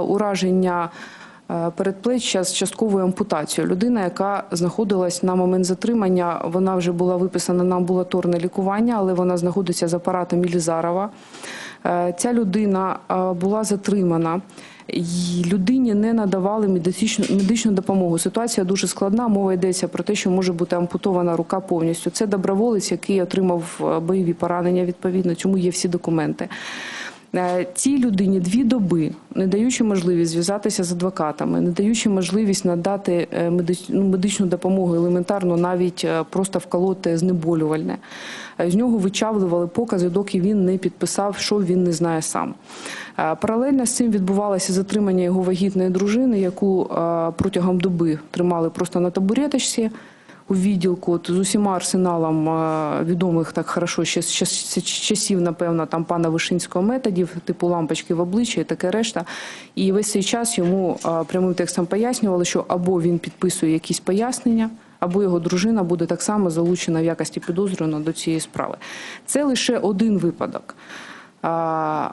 Ураження е, передплеччя з частковою ампутацією. Людина, яка знаходилась на момент затримання, вона вже була виписана на амбулаторне лікування, але вона знаходиться з апаратом Ілізарова. Е, Ця людина е, була затримана. Людині не надавали медичну, медичну допомогу. Ситуація дуже складна. Мова йдеться про те, що може бути ампутована рука повністю. Це доброволець, який отримав е, бойові поранення. Відповідно, цьому є всі документи. Е, Цій людині дві доби, не даючи можливість зв'язатися з адвокатами, не даючи можливість надати е, ну, медичну допомогу елементарно, навіть е, просто вколоти знеболювальне. З нього вичавлювали покази, доки він не підписав, що він не знає сам. Паралельно з цим відбувалося затримання його вагітної дружини, яку протягом доби тримали просто на табуреточці у відділку от, з усіма арсеналом е, відомих так хорошо ще з часів, напевно, там пана Вишинського методів, типу лампочки в обличчя і таке решта. І весь цей час йому е, прямим текстом пояснювали, що або він підписує якісь пояснення. Або його дружина буде так само залучена в якості підозрюваного до цієї справи. Це лише один випадок. А,